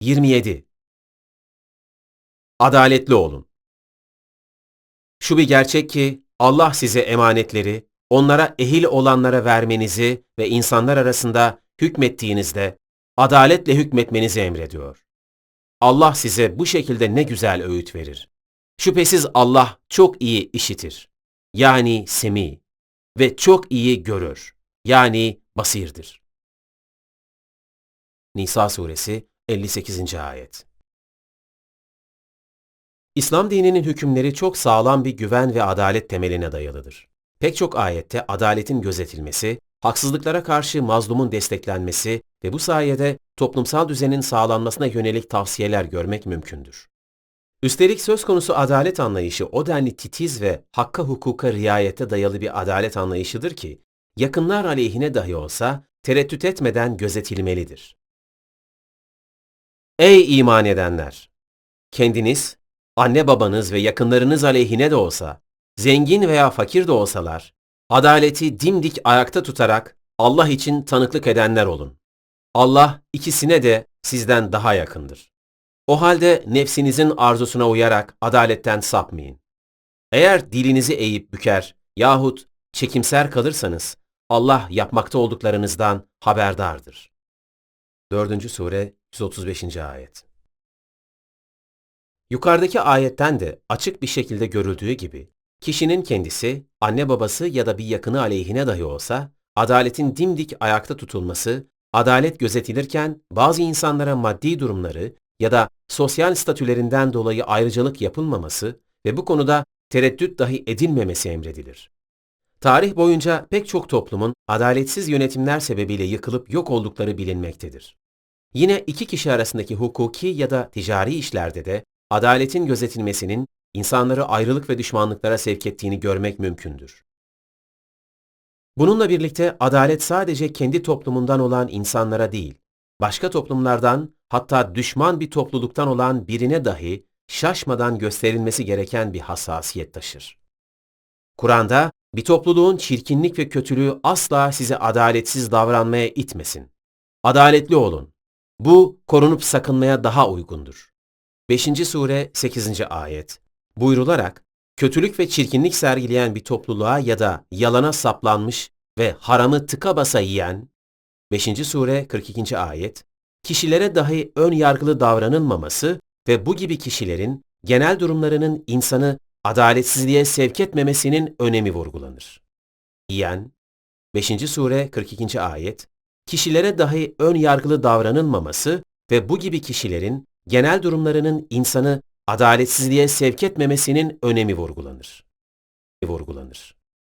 27 Adaletli olun. Şu bir gerçek ki Allah size emanetleri, onlara ehil olanlara vermenizi ve insanlar arasında hükmettiğinizde adaletle hükmetmenizi emrediyor. Allah size bu şekilde ne güzel öğüt verir. Şüphesiz Allah çok iyi işitir. Yani semi ve çok iyi görür. Yani basirdir. Nisa suresi 58. ayet. İslam dininin hükümleri çok sağlam bir güven ve adalet temeline dayalıdır. Pek çok ayette adaletin gözetilmesi, haksızlıklara karşı mazlumun desteklenmesi ve bu sayede toplumsal düzenin sağlanmasına yönelik tavsiyeler görmek mümkündür. Üstelik söz konusu adalet anlayışı o denli titiz ve hakka hukuka riayete dayalı bir adalet anlayışıdır ki, yakınlar aleyhine dahi olsa tereddüt etmeden gözetilmelidir. Ey iman edenler! Kendiniz, anne babanız ve yakınlarınız aleyhine de olsa, zengin veya fakir de olsalar, adaleti dimdik ayakta tutarak Allah için tanıklık edenler olun. Allah ikisine de sizden daha yakındır. O halde nefsinizin arzusuna uyarak adaletten sapmayın. Eğer dilinizi eğip büker yahut çekimser kalırsanız Allah yapmakta olduklarınızdan haberdardır. 4. Sure 135. Ayet Yukarıdaki ayetten de açık bir şekilde görüldüğü gibi, kişinin kendisi, anne babası ya da bir yakını aleyhine dahi olsa, adaletin dimdik ayakta tutulması, adalet gözetilirken bazı insanlara maddi durumları ya da sosyal statülerinden dolayı ayrıcalık yapılmaması ve bu konuda tereddüt dahi edilmemesi emredilir. Tarih boyunca pek çok toplumun adaletsiz yönetimler sebebiyle yıkılıp yok oldukları bilinmektedir. Yine iki kişi arasındaki hukuki ya da ticari işlerde de adaletin gözetilmesinin insanları ayrılık ve düşmanlıklara sevk ettiğini görmek mümkündür. Bununla birlikte adalet sadece kendi toplumundan olan insanlara değil, başka toplumlardan hatta düşman bir topluluktan olan birine dahi şaşmadan gösterilmesi gereken bir hassasiyet taşır. Kur'an'da bir topluluğun çirkinlik ve kötülüğü asla size adaletsiz davranmaya itmesin. Adaletli olun. Bu korunup sakınmaya daha uygundur. 5. sure 8. ayet. Buyrularak kötülük ve çirkinlik sergileyen bir topluluğa ya da yalana saplanmış ve haramı tıka basa yiyen 5. sure 42. ayet kişilere dahi ön yargılı davranılmaması ve bu gibi kişilerin genel durumlarının insanı adaletsizliğe sevk etmemesinin önemi vurgulanır. Yiyen 5. sure 42. ayet kişilere dahi ön yargılı davranılmaması ve bu gibi kişilerin genel durumlarının insanı adaletsizliğe sevk etmemesinin önemi vurgulanır. vurgulanır.